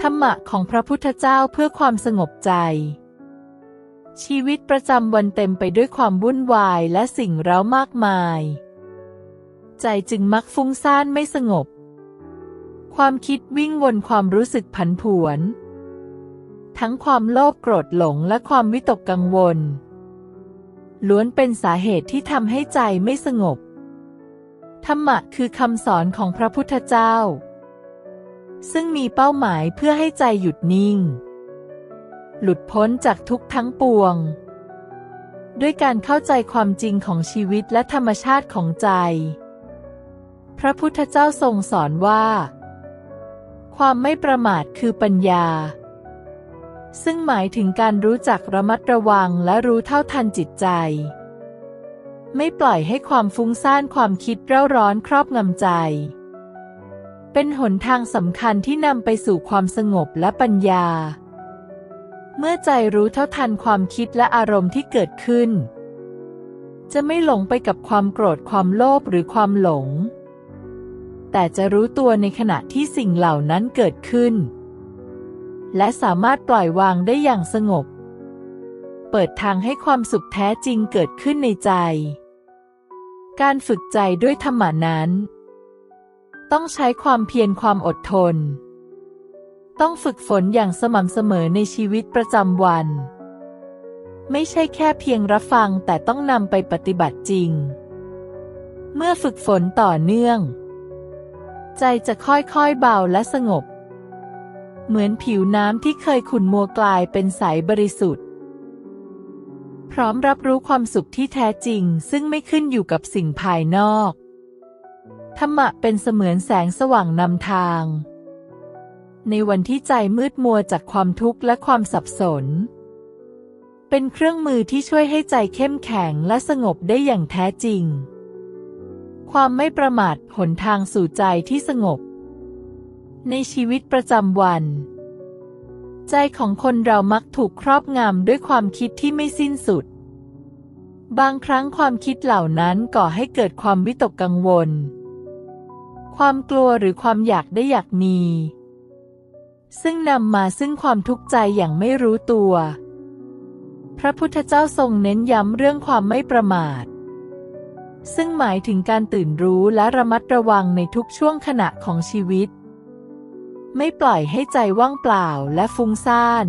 ธรรมะของพระพุทธเจ้าเพื่อความสงบใจ ชีวิตประจำวันเต็มไปด้วยความวุ่นวายและสิ่งเร้ามากมาย ใจจึงมักฟุ้งซ่านไม่สงบ ความคิดวิ่งวนความรู้สึกผันผวน ทั้งความโลภโกรธหลงและความวิตกกังวล ล้วนเป็นสาเหตุที่ทำให้ใจไม่สงบ ธรรมะคือคำสอนของพระพุทธเจ้า ซึ่งมีเป้าหมายเพื่อให้ใจหยุดนิ่ง หลุดพ้นจากทุกทั้งปวง ด้วยการเข้าใจความจริงของชีวิตและธรรมชาติของใจ พระพุทธเจ้าทรงสอนว่า ความไม่ประมาทคือปัญญา ซึ่งหมายถึงการรู้จักระมัดระวังและรู้เท่าทันจิตใจ ไม่ปล่อยให้ความฟุ้งซ่านความคิดเร่าร้อนครอบงำใจ เป็นหนทางสำคัญที่นำไปสู่ความสงบและปัญญา เมื่อใจรู้เท่าทันความคิดและอารมณ์ที่เกิดขึ้น จะไม่หลงไปกับความโกรธความโลภหรือความหลง แต่จะรู้ตัวในขณะที่สิ่งเหล่านั้นเกิดขึ้น และสามารถปล่อยวางได้อย่างสงบ เปิดทางให้ความสุขแท้จริงเกิดขึ้นในใจ การฝึกใจด้วยธรรมะนั้น ต้องใช้ความเพียรความอดทน ต้องฝึกฝนอย่างสม่ำเสมอในชีวิตประจำวัน ไม่ใช่แค่เพียงรับฟังแต่ต้องนำไปปฏิบัติจริง เมื่อฝึกฝนต่อเนื่อง ใจจะค่อยๆเบาและสงบ เหมือนผิวน้ำที่เคยขุ่นมัวกลายเป็นใสบริสุทธิ์ พร้อมรับรู้ความสุขที่แท้จริงซึ่งไม่ขึ้นอยู่กับสิ่งภายนอก ธรรมะเป็นเสมือนแสงสว่างนำทาง ในวันที่ใจมืดมัวจากความทุกข์และความสับสน เป็นเครื่องมือที่ช่วยให้ใจเข้มแข็งและสงบได้อย่างแท้จริง ความไม่ประมาทหนทางสู่ใจที่สงบ ในชีวิตประจำวัน ใจของคนเรามักถูกครอบงำด้วยความคิดที่ไม่สิ้นสุดบางครั้งความคิดเหล่านั้นก่อให้เกิดความวิตกกังวล ความกลัวหรือความอยากได้อยากมี ซึ่งนำมาซึ่งความทุกข์ใจอย่างไม่รู้ตัว พระพุทธเจ้าทรงเน้นย้ำเรื่องความไม่ประมาท ซึ่งหมายถึงการตื่นรู้และระมัดระวังในทุกช่วงขณะของชีวิต ไม่ปล่อยให้ใจว่างเปล่าและฟุ้งซ่าน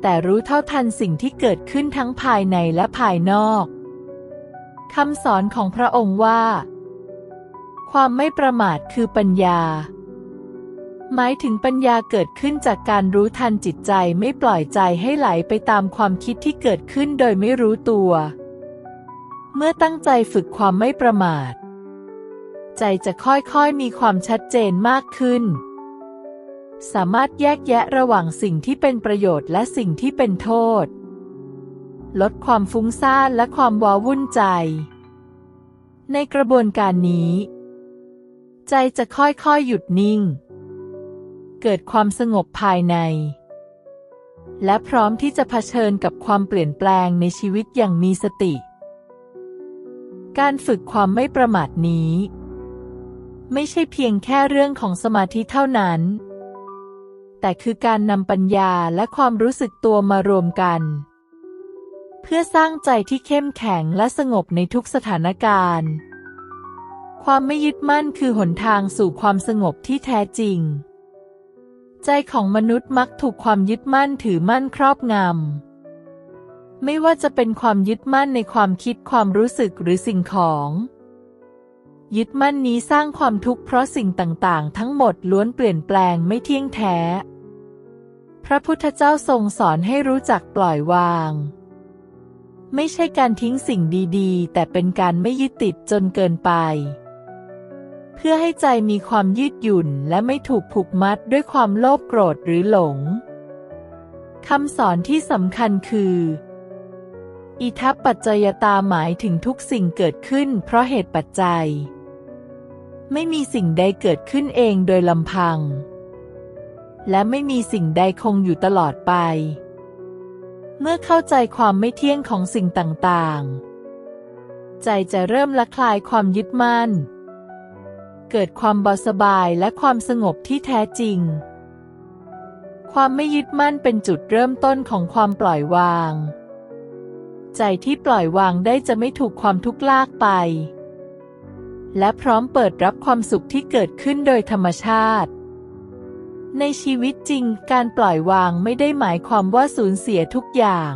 แต่รู้เท่าทันสิ่งที่เกิดขึ้นทั้งภายในและภายนอกคำสอนของพระองค์ว่า ความไม่ประมาทคือปัญญา หมายถึงปัญญาเกิดขึ้นจากการรู้ทันจิตใจไม่ปล่อยใจให้ไหลไปตามความคิดที่เกิดขึ้นโดยไม่รู้ตัว เมื่อตั้งใจฝึกความไม่ประมาท ใจจะค่อยๆมีความชัดเจนมากขึ้น สามารถแยกแยะระหว่างสิ่งที่เป็นประโยชน์และสิ่งที่เป็นโทษ ลดความฟุ้งซ่านและความว้าวุ่นใจในกระบวนการนี้ ใจจะค่อยๆหยุดนิ่ง เกิดความสงบภายใน และพร้อมที่จะเผชิญกับความเปลี่ยนแปลงในชีวิตอย่างมีสติ การฝึกความไม่ประมาทนี้ ไม่ใช่เพียงแค่เรื่องของสมาธิเท่านั้น แต่คือการนำปัญญาและความรู้สึกตัวมารวมกัน เพื่อสร้างใจที่เข้มแข็งและสงบในทุกสถานการณ์ ความไม่ยึดมั่นคือหนทางสู่ความสงบที่แท้จริง ใจของมนุษย์มักถูกความยึดมั่นถือมั่นครอบงำ ไม่ว่าจะเป็นความยึดมั่นในความคิดความรู้สึกหรือสิ่งของ ยึดมั่นนี้สร้างความทุกข์เพราะสิ่งต่างๆ ทั้งหมดล้วนเปลี่ยนแปลงไม่เที่ยงแท้ พระพุทธเจ้าทรงสอนให้รู้จักปล่อยวางไม่ใช่การทิ้งสิ่งดีๆ แต่เป็นการไม่ยึดติดจนเกินไป พื่อให้ใจมีความยืดหยุ่นและไม่ถูกผูกมัดด้วยความโลภโกรธหรือหลง คำสอนที่สำคัญคือ อิทัปปัจจยตาหมายถึงทุกสิ่งเกิดขึ้นเพราะเหตุปัจจัย ไม่มีสิ่งใดเกิดขึ้นเองโดยลำพัง และไม่มีสิ่งใดคงอยู่ตลอดไป เมื่อเข้าใจความไม่เที่ยงของสิ่งต่างๆ ใจจะเริ่มละคลายความยึดมั่น เกิดความเบาสบายและความสงบที่แท้จริง ความไม่ยึดมั่นเป็นจุดเริ่มต้นของความปล่อยวาง ใจที่ปล่อยวางได้จะไม่ถูกความทุกข์ลากไป และพร้อมเปิดรับความสุขที่เกิดขึ้นโดยธรรมชาติในชีวิตจริงการปล่อยวางไม่ได้หมายความว่าสูญเสียทุกอย่าง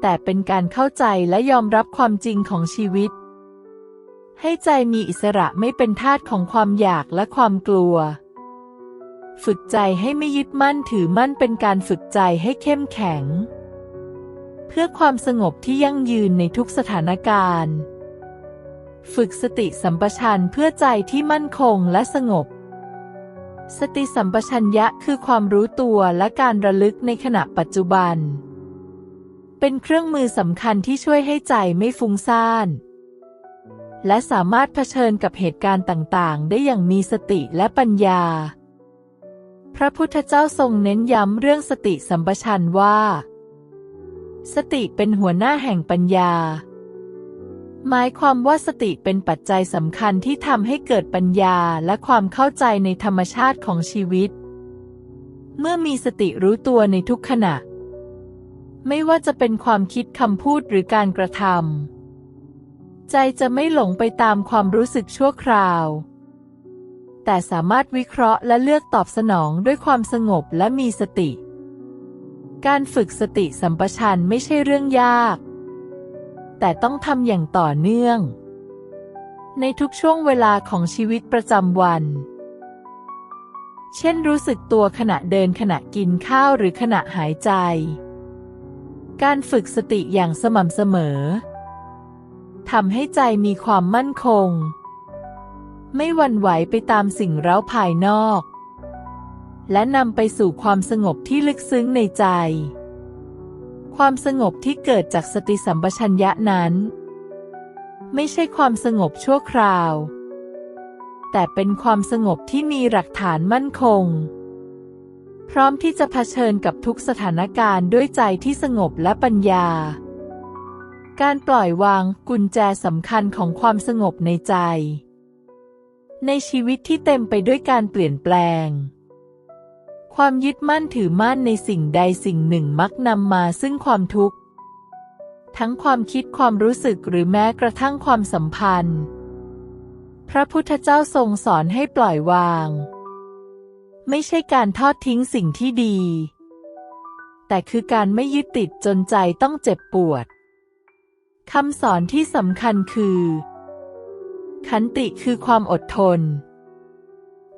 แต่เป็นการเข้าใจและยอมรับความจริงของชีวิต ให้ใจมีอิสระไม่เป็นทาสของความอยากและความกลัว ฝึกใจให้ไม่ยึดมั่นถือมั่นเป็นการฝึกใจให้เข้มแข็ง เพื่อความสงบที่ยั่งยืนในทุกสถานการณ์ ฝึกสติสัมปชัญญะเพื่อใจที่มั่นคงและสงบ สติสัมปชัญญะคือความรู้ตัวและการระลึกในขณะปัจจุบัน เป็นเครื่องมือสำคัญที่ช่วยให้ใจไม่ฟุ้งซ่าน และสามารถเผชิญกับเหตุการณ์ต่างๆ ได้อย่างมีสติและปัญญา พระพุทธเจ้าทรงเน้นย้ำเรื่องสติสัมปชัญญะว่า สติเป็นหัวหน้าแห่งปัญญา หมายความว่าสติเป็นปัจจัยสำคัญที่ทำให้เกิดปัญญาและความเข้าใจในธรรมชาติของชีวิต เมื่อมีสติรู้ตัวในทุกขณะ ไม่ว่าจะเป็นความคิดคำพูดหรือการกระทำ ใจจะไม่หลงไปตามความรู้สึกชั่วคราว แต่สามารถวิเคราะห์และเลือกตอบสนองด้วยความสงบและมีสติ การฝึกสติสัมปชัญญไม่ใช่เรื่องยาก แต่ต้องทำอย่างต่อเนื่อง ในทุกช่วงเวลาของชีวิตประจำวัน เช่นรู้สึกตัวขณะเดินขณะกินข้าวหรือขณะหายใจ การฝึกสติอย่างสม่ำเสมอ ทำให้ใจมีความมั่นคง ไม่หวั่นไหวไปตามสิ่งเร้าภายนอก และนำไปสู่ความสงบที่ลึกซึ้งในใจ ความสงบที่เกิดจากสติสัมปชัญญะนั้น ไม่ใช่ความสงบชั่วคราว แต่เป็นความสงบที่มีหลักฐานมั่นคง พร้อมที่จะเผชิญกับทุกสถานการณ์ด้วยใจที่สงบและปัญญา การปล่อยวางกุญแจสำคัญของความสงบในใจ ในชีวิตที่เต็มไปด้วยการเปลี่ยนแปลง ความยึดมั่นถือมั่นในสิ่งใดสิ่งหนึ่งมักนำมาซึ่งความทุกข์ ทั้งความคิดความรู้สึกหรือแม้กระทั่งความสัมพันธ์ พระพุทธเจ้าทรงสอนให้ปล่อยวาง ไม่ใช่การทอดทิ้งสิ่งที่ดี แต่คือการไม่ยึดติดจนใจต้องเจ็บปวด คำสอนที่สำคัญคือ ขันติคือความอดทน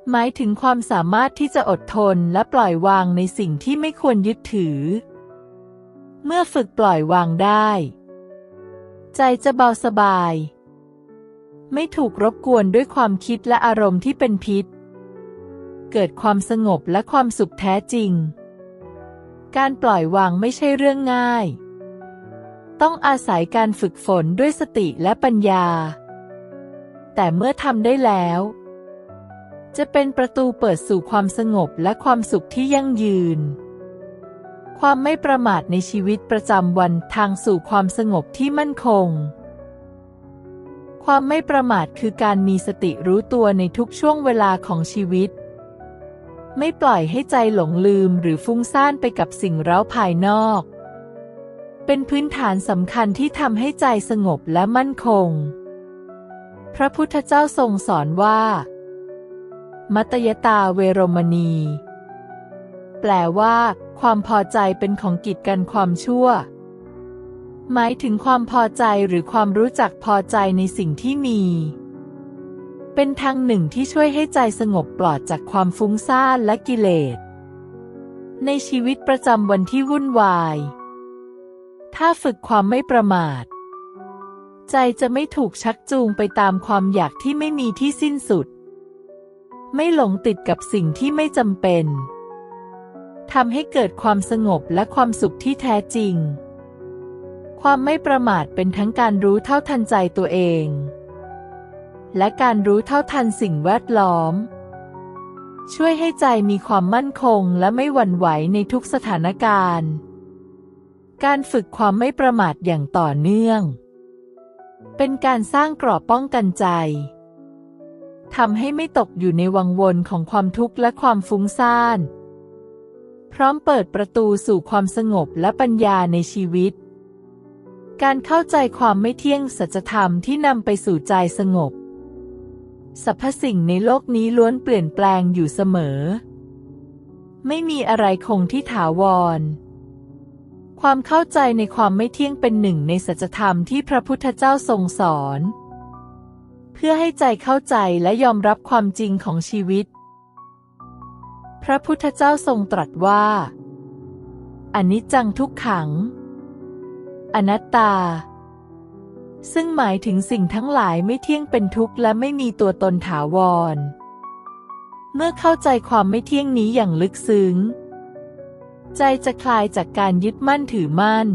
หมายถึงความสามารถที่จะอดทนและปล่อยวางในสิ่งที่ไม่ควรยึดถือ เมื่อฝึกปล่อยวางได้ ใจจะเบาสบาย ไม่ถูกรบกวนด้วยความคิดและอารมณ์ที่เป็นพิษ เกิดความสงบและความสุขแท้จริง การปล่อยวางไม่ใช่เรื่องง่าย ต้องอาศัยการฝึกฝนด้วยสติและปัญญา แต่เมื่อทำได้แล้ว จะเป็นประตูเปิดสู่ความสงบและความสุขที่ยั่งยืน ความไม่ประมาทในชีวิตประจำวันทางสู่ความสงบที่มั่นคง ความไม่ประมาทคือการมีสติรู้ตัวในทุกช่วงเวลาของชีวิต ไม่ปล่อยให้ใจหลงลืมหรือฟุ้งซ่านไปกับสิ่งเร้าภายนอก เป็นพื้นฐานสำคัญที่ทำให้ใจสงบและมั่นคง พระพุทธเจ้าทรงสอนว่า มัตยตาเวโรมณี แปลว่า ความพอใจเป็นของกิจกันความชั่ว หมายถึงความพอใจหรือความรู้จักพอใจในสิ่งที่มี เป็นทางหนึ่งที่ช่วยให้ใจสงบปลอดจากความฟุ้งซ่านและกิเลส ในชีวิตประจำวันที่วุ่นวาย ถ้าฝึกความไม่ประมาท ใจจะไม่ถูกชักจูงไปตามความอยากที่ไม่มีที่สิ้นสุด ไม่หลงติดกับสิ่งที่ไม่จำเป็นทำให้เกิดความสงบและความสุขที่แท้จริง ความไม่ประมาทเป็นทั้งการรู้เท่าทันใจตัวเอง และการรู้เท่าทันสิ่งแวดล้อม ช่วยให้ใจมีความมั่นคงและไม่หวั่นไหวในทุกสถานการณ์ การฝึกความไม่ประมาทอย่างต่อเนื่อง เป็นการสร้างกรอบป้องกันใจทำให้ไม่ตกอยู่ในวังวนของความทุกข์และความฟุ้งซ่าน พร้อมเปิดประตูสู่ความสงบและปัญญาในชีวิต การเข้าใจความไม่เที่ยงสัจธรรมที่นำไปสู่ใจสงบสรรพสิ่งในโลกนี้ล้วนเปลี่ยนแปลงอยู่เสมอ ไม่มีอะไรคงที่ถาวร ความเข้าใจในความไม่เที่ยงเป็นหนึ่งในสัจธรรมที่พระพุทธเจ้าทรงสอน เพื่อให้ใจเข้าใจและยอมรับความจริงของชีวิต พระพุทธเจ้าทรงตรัสว่าอนิจจังทุกขัง อนัตตา ซึ่งหมายถึงสิ่งทั้งหลายไม่เที่ยงเป็นทุกข์และไม่มีตัวตนถาวร เมื่อเข้าใจความไม่เที่ยงนี้อย่างลึกซึ้ง ใจจะคลายจากการยึดมั่นถือมั่น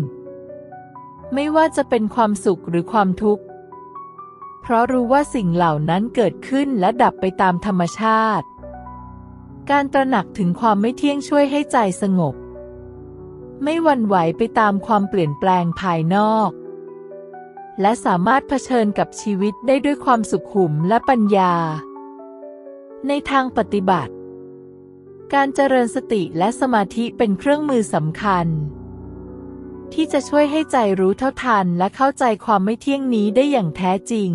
ไม่ว่าจะเป็นความสุขหรือความทุกข์ เพราะรู้ว่าสิ่งเหล่านั้นเกิดขึ้นและดับไปตามธรรมชาติ การตระหนักถึงความไม่เที่ยงช่วยให้ใจสงบ ไม่วันไหวไปตามความเปลี่ยนแปลงภายนอก และสามารถเผชิญกับชีวิตได้ด้วยความสุขหุมและปัญญา ในทางปฏิบัติ การเจริญสติและสมาธิเป็นเครื่องมือสำคัญ ที่จะช่วยให้ใจรู้เท่าทันและเข้าใจความไม่เที่ยงนี้ได้อย่างแท้จริง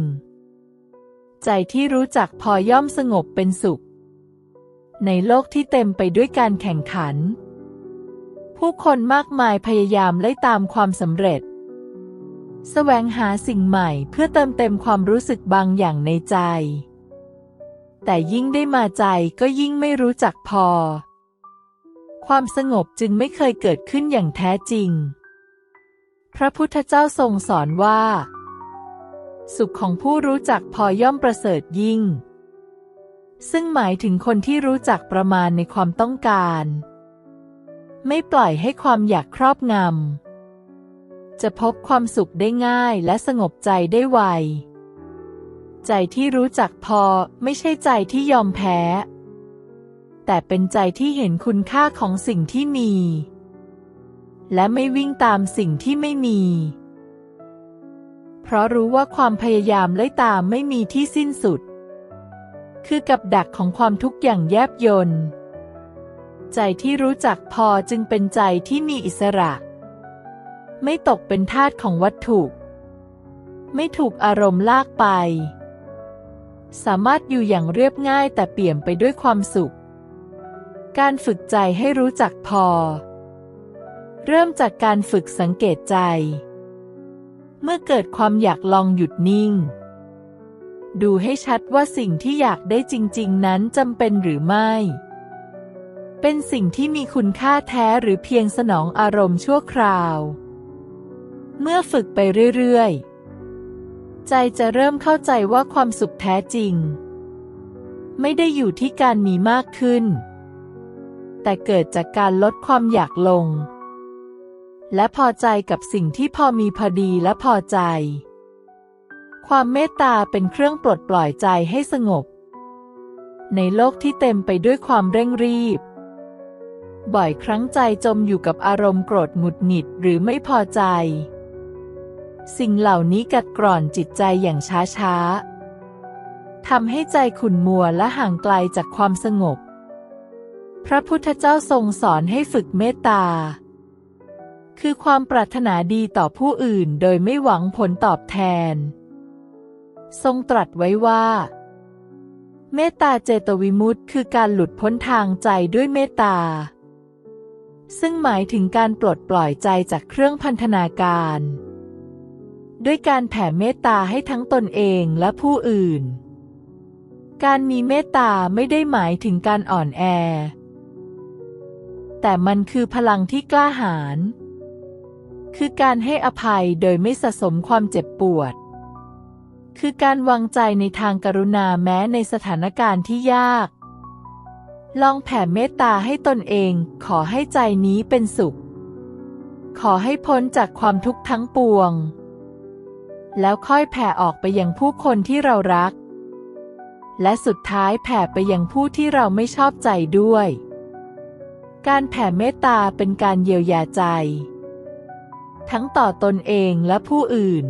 ใจที่รู้จักพอย่อมสงบเป็นสุข ในโลกที่เต็มไปด้วยการแข่งขัน ผู้คนมากมายพยายามไล่ตามความสำเร็จ แสวงหาสิ่งใหม่เพื่อเติมเต็มความรู้สึกบางอย่างในใจ แต่ยิ่งได้มาใจก็ยิ่งไม่รู้จักพอ ความสงบจึงไม่เคยเกิดขึ้นอย่างแท้จริง พระพุทธเจ้าทรงสอนว่า สุขของผู้รู้จักพอย่อมประเสริฐยิ่ง ซึ่งหมายถึงคนที่รู้จักประมาณในความต้องการ ไม่ปล่อยให้ความอยากครอบงำจะพบความสุขได้ง่ายและสงบใจได้ไว ใจที่รู้จักพอไม่ใช่ใจที่ยอมแพ้ แต่เป็นใจที่เห็นคุณค่าของสิ่งที่มี และไม่วิ่งตามสิ่งที่ไม่มี เพราะรู้ว่าความพยายามไล่ตามไม่มีที่สิ้นสุด คือกับดักของความทุกข์อย่างแยบยนต์ใจที่รู้จักพอจึงเป็นใจที่มีอิสระ ไม่ตกเป็นทาสของวัตถุ ไม่ถูกอารมณ์ลากไป สามารถอยู่อย่างเรียบง่ายแต่เปี่ยมไปด้วยความสุข การฝึกใจให้รู้จักพอ เริ่มจากการฝึกสังเกตใจ เมื่อเกิดความอยากลองหยุดนิ่ง ดูให้ชัดว่าสิ่งที่อยากได้จริง ๆ นั้นจำเป็นหรือไม่ เป็นสิ่งที่มีคุณค่าแท้หรือเพียงสนองอารมณ์ชั่วคราว เมื่อฝึกไปเรื่อย ๆ ใจจะเริ่มเข้าใจว่าความสุขแท้จริง ไม่ได้อยู่ที่การมีมากขึ้น แต่เกิดจากการลดความอยากลง และพอใจกับสิ่งที่พอมีพอดีและพอใจ ความเมตตาเป็นเครื่องปลดปล่อยใจให้สงบ ในโลกที่เต็มไปด้วยความเร่งรีบ บ่อยครั้งใจจมอยู่กับอารมณ์โกรธหงุดหงิดหรือไม่พอใจ สิ่งเหล่านี้กัดกร่อนจิตใจอย่างช้าๆทำให้ใจขุ่นมัวและห่างไกลจากความสงบ พระพุทธเจ้าทรงสอนให้ฝึกเมตตา คือความปรารถนาดีต่อผู้อื่นโดยไม่หวังผลตอบแทน ทรงตรัสไว้ว่า เมตตาเจตวิมุตติคือการหลุดพ้นทางใจด้วยเมตตา ซึ่งหมายถึงการปลดปล่อยใจจากเครื่องพันธนาการ ด้วยการแผ่เมตตาให้ทั้งตนเองและผู้อื่น การมีเมตตาไม่ได้หมายถึงการอ่อนแอ แต่มันคือพลังที่กล้าหาญ คือการให้อภัยโดยไม่สะสมความเจ็บปวด คือการวางใจในทางกรุณาแม้ในสถานการณ์ที่ยาก ลองแผ่เมตตาให้ตนเอง ขอให้ใจนี้เป็นสุข ขอให้พ้นจากความทุกข์ทั้งปวง แล้วค่อยแผ่ออกไปยังผู้คนที่เรารัก และสุดท้ายแผ่ไปยังผู้ที่เราไม่ชอบใจด้วย การแผ่เมตตาเป็นการเยียวยาใจ ทั้งต่อตนเองและผู้อื่น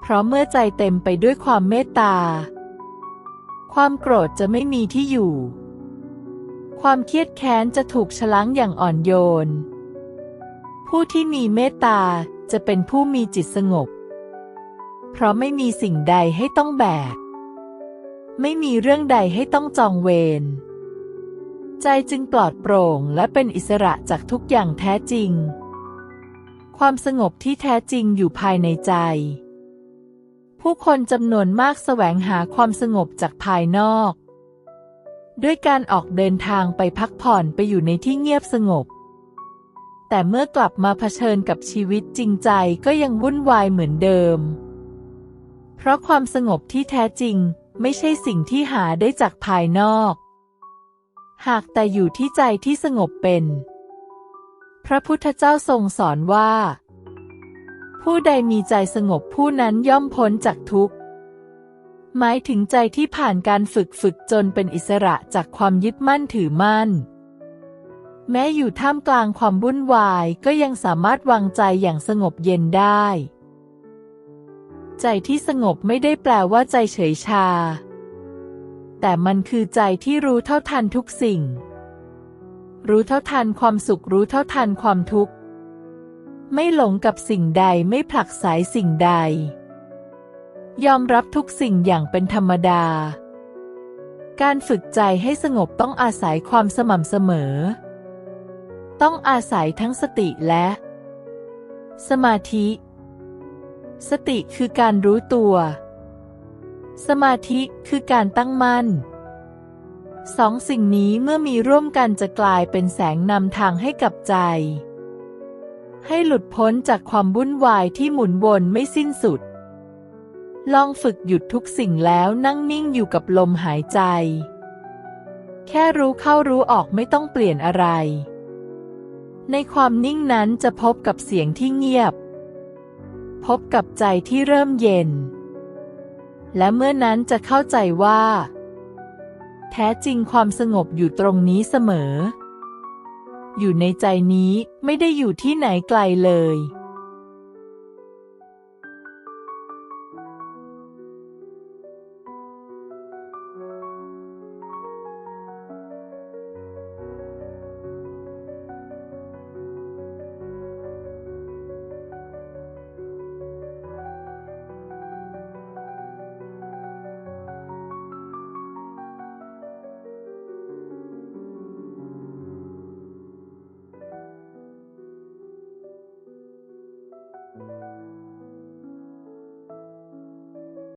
เพราะเมื่อใจเต็มไปด้วยความเมตตา ความโกรธจะไม่มีที่อยู่ ความเครียดแค้นจะถูกชล้างอย่างอ่อนโยน ผู้ที่มีเมตตาจะเป็นผู้มีจิตสงบ เพราะไม่มีสิ่งใดให้ต้องแบก ไม่มีเรื่องใดให้ต้องจองเวร ใจจึงปลอดโปร่งและเป็นอิสระจากทุกอย่างแท้จริง ความสงบที่แท้จริงอยู่ภายในใจ ผู้คนจำนวนมากแสวงหาความสงบจากภายนอก ด้วยการออกเดินทางไปพักผ่อนไปอยู่ในที่เงียบสงบแต่เมื่อกลับมาเผชิญกับชีวิตจริงใจก็ยังวุ่นวายเหมือนเดิม เพราะความสงบที่แท้จริงไม่ใช่สิ่งที่หาได้จากภายนอก หากแต่อยู่ที่ใจที่สงบเป็น พระพุทธเจ้าทรงสอนว่า ผู้ใดมีใจสงบผู้นั้นย่อมพ้นจากทุกข์ หมายถึงใจที่ผ่านการฝึกฝึกจนเป็นอิสระจากความยึดมั่นถือมั่น แม้อยู่ท่ามกลางความวุ่นวายก็ยังสามารถวางใจอย่างสงบเย็นได้ ใจที่สงบไม่ได้แปลว่าใจเฉยชา แต่มันคือใจที่รู้เท่าทันทุกสิ่ง รู้เท่าทันความสุขรู้เท่าทันความทุกข์ ไม่หลงกับสิ่งใดไม่ผลักสายสิ่งใด ยอมรับทุกสิ่งอย่างเป็นธรรมดา การฝึกใจให้สงบต้องอาศัยความสม่ำเสมอ ต้องอาศัยทั้งสติและ สมาธิ สติคือการรู้ตัว สมาธิคือการตั้งมั่นสองสิ่งนี้เมื่อมีร่วมกันจะกลายเป็นแสงนำทางให้กับใจ ให้หลุดพ้นจากความวุ่นวายที่หมุนวนไม่สิ้นสุด ลองฝึกหยุดทุกสิ่งแล้วนั่งนิ่งอยู่กับลมหายใจ แค่รู้เข้ารู้ออกไม่ต้องเปลี่ยนอะไร ในความนิ่งนั้นจะพบกับเสียงที่เงียบ พบกับใจที่เริ่มเย็น และเมื่อนั้นจะเข้าใจว่า แท้จริงความสงบอยู่ตรงนี้เสมอ อยู่ในใจนี้ไม่ได้อยู่ที่ไหนไกลเลย